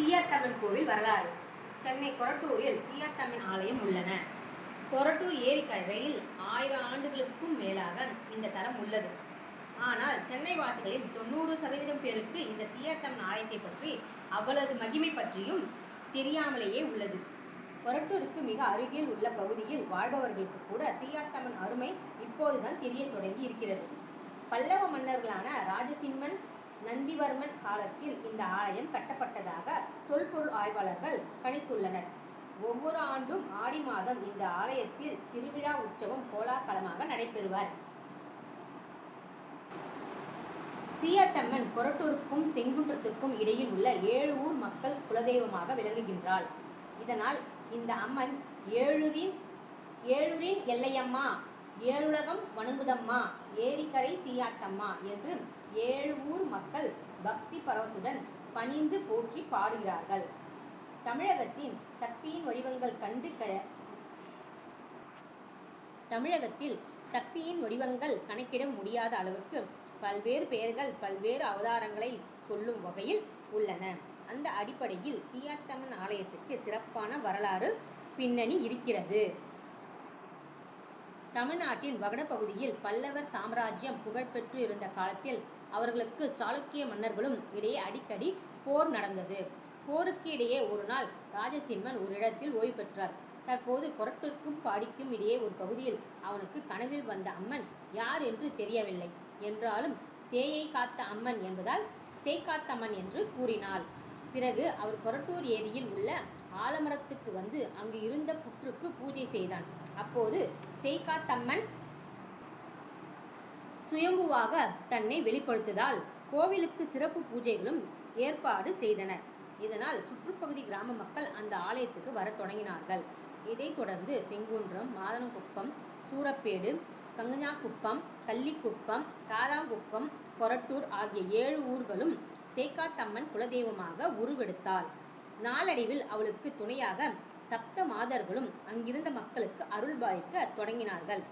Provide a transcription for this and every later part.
சீயாத்தம்மன் கோவில் வரலாறு. சென்னை கொரட்டூரில் சீயாத்தம்மன் ஆலயம் உள்ளன. கொரட்டூர் ஏரிக்கரையில் ஆயிரம் ஆண்டுகளுக்கும் மேலாக இந்த தலம் உள்ளது. ஆனால் சென்னை வாசிகளின் தொண்ணூறு சதவீதம் பேருக்கு இந்த சீயாத்தம்மன் ஆலயத்தை பற்றி அவ்வளவு மகிமை பற்றியும் தெரியாமலேயே உள்ளது. கொரட்டூருக்கு மிக அருகில் உள்ள பகுதியில் வாழ்பவர்களுக்கு கூட சீயாத்தம்மன் அருமை இப்போதுதான் தெரிய தொடங்கி இருக்கிறது. பல்லவ மன்னர்களான ராஜசிம்மன் நந்திவர்மன் காலத்தில் இந்த ஆலயம் கட்டப்பட்டதாக தொல்பொருள் ஆய்வாளர்கள் கணித்துள்ளனர். ஒவ்வொரு ஆண்டும் ஆடி மாதம் இந்த ஆலயத்தில் திருவிழா உற்சவம் கோலாகலமாக நடைபெறுவார். சீயத்தம்மன் கொரட்டூருக்கும் செங்குன்றத்துக்கும் இடையில் உள்ள ஏழு ஊர் மக்கள் குலதெய்வமாக விளங்குகின்றாள். இதனால் இந்த அம்மன் ஏழுரின் ஏழுரின் எல்லையம்மா ஏழுலகம் வணங்குதம்மா ஏரிக்கரை சீயாத்தம்மா என்று ஏழு ஊர் மக்கள் பக்தி பரவசுடன் பணிந்து போற்றி பாடுகிறார்கள். தமிழகத்தின் சக்தியின் வடிவங்கள் கண்டு க தமிழகத்தில் சக்தியின் வடிவங்கள் கணக்கிட முடியாத அளவுக்கு பல்வேறு பெயர்கள் பல்வேறு அவதாரங்களை சொல்லும் வகையில் உள்ளன. அந்த அடிப்படையில் சீயாத்தம்மன் ஆலயத்திற்கு சிறப்பான வரலாறு பின்னணி இருக்கிறது. தமிழ்நாட்டின் வகடப்பகுதியில் பல்லவர் சாம்ராஜ்யம் புகழ்பெற்று இருந்த காலத்தில் அவர்களுக்கு சாளுக்கிய மன்னர்களும் இடையே அடிக்கடி போர் நடந்தது. போருக்கு இடையே ஒரு நாள் ராஜசிம்மன் ஒரு இடத்தில் ஓய்வு பெற்றார். தற்போது கொரட்டிற்கும் பாடிக்கும் இடையே ஒரு பகுதியில் அவனுக்கு கனவில் வந்த அம்மன் யார் என்று தெரியவில்லை. என்றாலும் சேயை காத்த அம்மன் என்பதால் சேய்காத்தம்மன் என்று கூறினாள். பிறகு அவர் கொரட்டூர் ஏரியில் உள்ள ஆலமரத்துக்கு வந்து அங்கு இருந்த புற்றுக்கு பூஜை செய்தான். அப்போது செய்காத்தம்மன் சுயம்புவாக தன்னை வெளிப்படுத்துதால் கோவிலுக்கு சிறப்பு பூஜைகளும் ஏற்பாடு செய்தனர் இதனால் சுற்றுப்பகுதி கிராம மக்கள் அந்த ஆலயத்துக்கு வரத் தொடங்கினார்கள். இதைத் தொடர்ந்து செங்குன்றம் மாதனங்குப்பம் சூரப்பேடு கங்கஞாக்குப்பம் கள்ளிக்குப்பம் காதாங்குப்பம் கொரட்டூர் ஆகிய ஏழு ஊர்களும் சேக்காத்தம்மன் குலதெய்வமாக உருவெடுத்தாள். நாளடைவில் அவளுக்கு துணையாக சப்த மாதர்களும் அங்கிருந்த மக்களுக்கு அருள்பாலிக்க தொடங்கினார்கள்.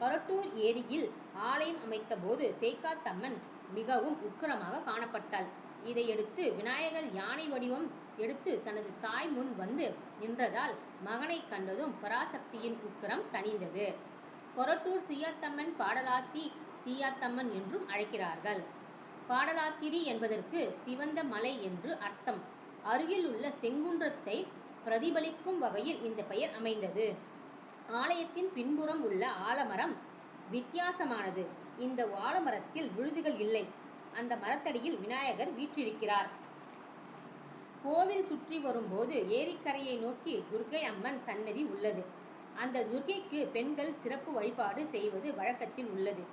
கொரட்டூர் ஏரியில் ஆலயம் அமைத்த போது சேக்காத்தம்மன் மிகவும் உக்கிரமாக காணப்பட்டாள். இதையடுத்து விநாயகர் யானை வடிவம் எடுத்து தனது தாய் முன் வந்து நின்றதால் மகனை கண்டதும் பராசக்தியின் உக்கிரம் தணிந்தது. கொரட்டூர் சீயாத்தம்மன் பாடலாத்தி சீயாத்தம்மன் என்றும் அழைக்கிறார்கள். பாடலாத்திரி என்பதற்கு சிவந்த மலை என்று அர்த்தம். அருகில் உள்ள செங்குன்றத்தை பிரதிபலிக்கும் வகையில் இந்த பெயர் அமைந்தது. ஆலயத்தின் பின்புறம் உள்ள ஆலமரம் வித்தியாசமானது. இந்த ஆலமரத்தில் விழுதுகள் இல்லை. அந்த மரத்தடியில் விநாயகர் வீற்றிருக்கிறார். கோவில் சுற்றி வரும்போது ஏரிக்கரையை நோக்கி துர்க்கை அம்மன் சன்னதி உள்ளது. அந்த துர்க்கைக்கு பெண்கள் சிறப்பு வழிபாடு செய்வது வழக்கத்தில் உள்ளது.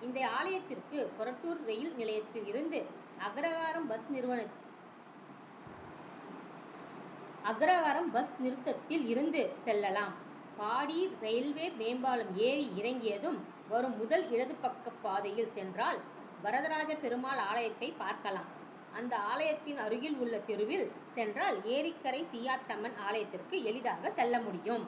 இந்த ஆலயத்திற்கு கொரட்டூர் ரயில் நிலையத்தில் இருந்து அக்ரகாரம் பஸ் நிறுவன அக்ரகாரம் பஸ் நிறுத்தத்தில் இருந்து செல்லலாம். பாடி ரயில்வே மேம்பாலம் ஏறி இறங்கியதும் வரும் முதல் இடது பக்க பாதையில் சென்றால் வரதராஜ பெருமாள் ஆலயத்தை பார்க்கலாம். அந்த ஆலயத்தின் அருகில் உள்ள தெருவில் சென்றால் ஏரிக்கரை சீயாத்தம்மன் ஆலயத்திற்கு எளிதாக செல்ல முடியும்.